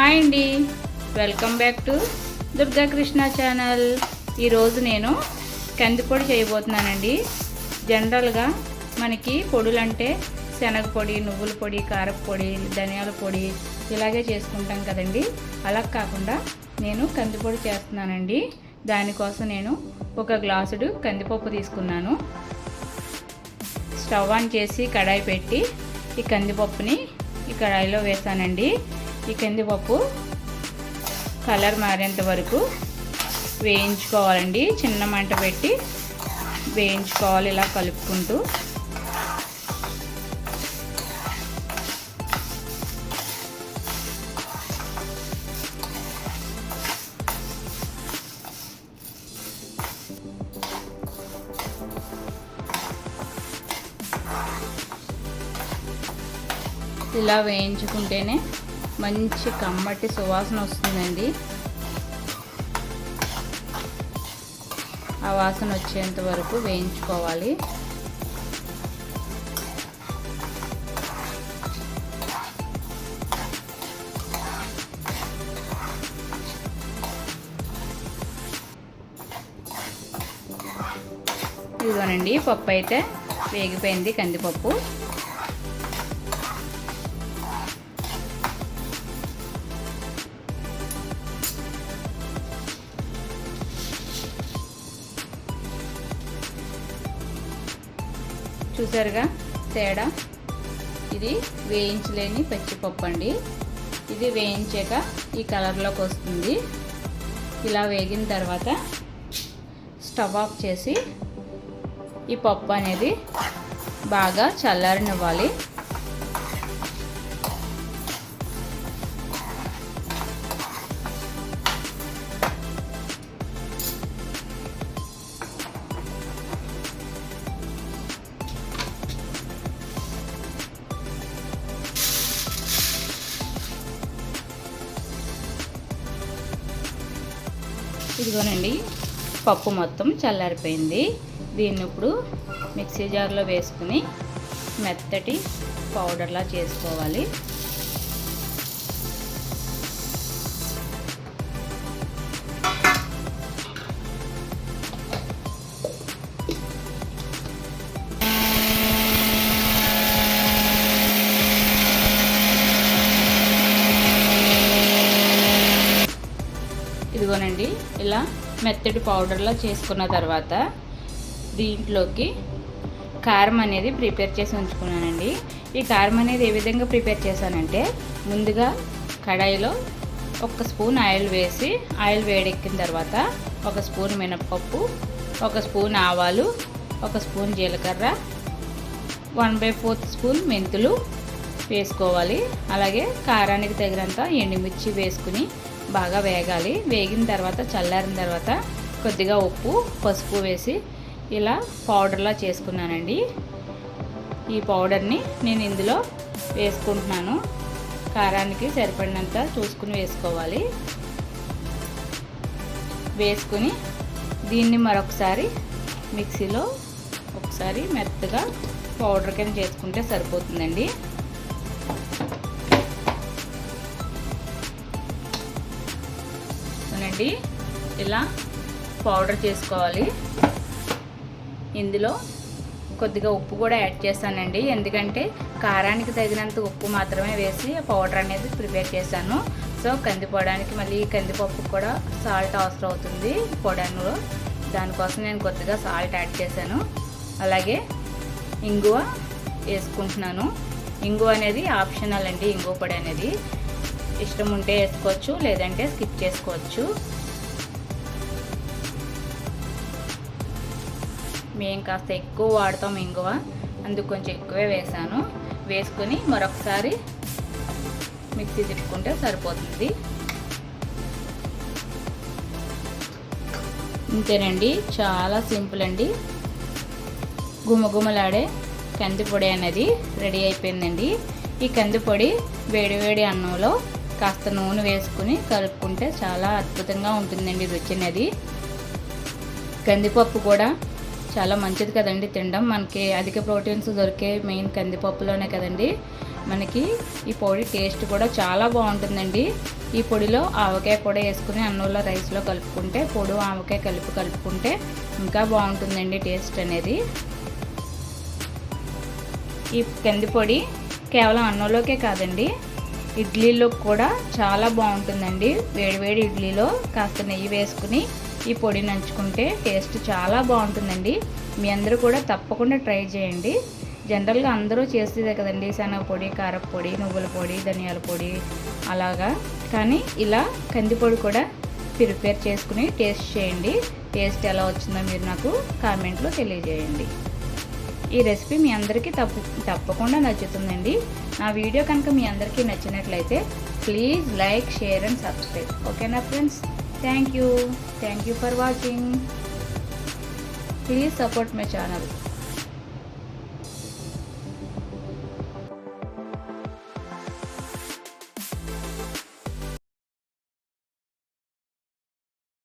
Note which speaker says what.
Speaker 1: Hi అండి. Welcome back to Durga Krishna channel. ఈరోజు నేను కందిపొడి చేయబోతున్నానండి. జనరల్గా మనకి పొడులంటే శనగపొడి శనగ పొడి నువ్వుల పొడి కారపు పొడి ధనియాల పొడి ఇలాగే చేసుకుంటాం కదండి. అలా కాకుండా నేను కందిపొడి చేస్తున్నానండి. దానికోసం నేను ఒక గ్లాసుడు కందిపప్పు తీసుకున్నాను. స్టవ్ ఆన్ చేసి కడాయి పెట్టి ఈ కందిపప్పుని ఈ కడాయిలో వేసానండి. ఈ కందిపప్పు కలర్ మారేంత వరకు వేయించుకోవాలండి. చిన్న మంట పెట్టి వేయించుకోవాలి ఇలా కలుపుకుంటూ. ఇలా వేయించుకుంటేనే మంచి కమ్మటి సువాసన వస్తుందండి. ఆ వాసన వచ్చేంత వరకు వేయించుకోవాలి. ఇదిగోనండి పప్పు అయితే వేగిపోయింది కందిపప్పు. చూసారుగా? తేడా? ఇది వేయించలేని పచ్చిపప్పు అండి. ఇది వేయించాక ఈ కలర్లోకి వస్తుంది. ఇలా వేగిన తర్వాత స్టవ్ ఆఫ్ చేసి ఈ పప్పు అనేది బాగా చల్లారనివ్వాలి. ఇదిగోనండి పప్పు మొత్తం చల్లారిపోయింది. దీన్ని ఇప్పుడు మిక్సీ జార్లో వేసుకుని మెత్తటి పౌడర్లా చేసుకోవాలి. ఇదిగోనండి ఇలా మెత్తటి పౌడర్లా చేసుకున్న తర్వాత దీంట్లోకి కారం అనేది ప్రిపేర్ చేసి ఉంచుకున్నానండి. ఈ కారం అనేది ఏ విధంగా ప్రిపేర్ చేశానంటే ముందుగా కడాయిలో ఒక స్పూన్ ఆయిల్ వేసి ఆయిల్ వేడెక్కిన తర్వాత ఒక స్పూన్ మినప్పప్పు ఒక స్పూన్ ఆవాలు ఒక స్పూన్ జీలకర్ర వన్ బై ఫోర్త్ స్పూన్ మెంతులు వేసుకోవాలి. అలాగే కారానికి తగినంత ఎండుమిర్చి వేసుకుని బాగా వేగాలి. వేగిన తర్వాత చల్లారిన తర్వాత కొద్దిగా ఉప్పు పసుపు వేసి ఇలా పౌడర్లా చేసుకున్నానండి. ఈ పౌడర్ని నేను ఇందులో వేసుకుంటున్నాను. కారానికి సరిపడినంత చూసుకుని వేసుకోవాలి. వేసుకుని దీన్ని మరొకసారి మిక్సీలో ఒకసారి మెత్తగా పౌడర్ కింద చేసుకుంటే సరిపోతుందండి. చూడండి ఇలా పౌడర్ చేసుకోవాలి. ఇందులో కొద్దిగా ఉప్పు కూడా యాడ్ చేశానండి ఎందుకంటే కారానికి తగినంత ఉప్పు మాత్రమే వేసి పౌడర్ అనేది ప్రిపేర్ చేశాను. సో కందిపోవడానికి మళ్ళీ కందిపప్పు కూడా సాల్ట్ అవసరం అవుతుంది పొడనులో దానికోసం నేను కొద్దిగా సాల్ట్ యాడ్ చేశాను. అలాగే ఇంగువ వేసుకుంటున్నాను. ఇంగువ అనేది ఆప్షనల్ అండి ఇంగువ పొడి అనేది. ఇష్టం ఉంటే వేసుకోవచ్చు లేదంటే స్కిప్ చేసుకోవచ్చు. మేము కాస్త ఎక్కువ వాడతాం ఇంగువ అందుకు కొంచెం ఎక్కువే వేసాను. వేసుకొని మరొకసారి మిక్సీ తిప్పుకుంటే సరిపోతుంది. ఇంతేనండి చాలా సింపుల్ అండి. గుమగుమలాడే కందిపొడి అనేది రెడీ అయిపోయిందండి. ఈ కందిపొడి వేడివేడి అన్నంలో కాస్త నూనె వేసుకుని కలుపుకుంటే చాలా అద్భుతంగా ఉంటుందండి రుచి అనేది. కందిపప్పు కూడా చాలా మంచిది కదండి తినడం. మనకి అధిక ప్రోటీన్స్ దొరికే మెయిన్ కందిపప్పులోనే కదండి. మనకి ఈ పొడి టేస్ట్ కూడా చాలా బాగుంటుందండి. ఈ పొడిలో ఆవకాయ కూడా వేసుకుని అన్నంలో రైస్లో కలుపుకుంటే పొడి ఆవకాయ కలిపి కలుపుకుంటే ఇంకా బాగుంటుందండి టేస్ట్ అనేది. ఈ కంది పొడి కేవలం అన్నంలోకే కాదండి ఇడ్లీలో కూడా చాలా బాగుంటుందండి. వేడివేడి ఇడ్లీలో కాస్త నెయ్యి వేసుకుని ఈ పొడి నంచుకుంటే టేస్ట్ చాలా బాగుంటుందండి. మీ అందరూ కూడా తప్పకుండా ట్రై చేయండి. జనరల్గా అందరూ చేసేదే కదండి శనగ పొడి కారపొడి నువ్వుల పొడి ధనియాల పొడి అలాగా. కానీ ఇలా కందిపొడి కూడా ప్రిపేర్ చేసుకుని టేస్ట్ చేయండి. టేస్ట్ ఎలా వచ్చిందో మీరు నాకు కామెంట్లో తెలియజేయండి. ఈ రెసిపీ మీ అందరికీ తప్పు తప్పకుండా నచ్చుతుందండి. నా వీడియో కనుక మీ అందరికీ నచ్చినట్లయితే please like share and subscribe. ఓకేనా friends? Thank you. Thank you for watching. Please support my channel.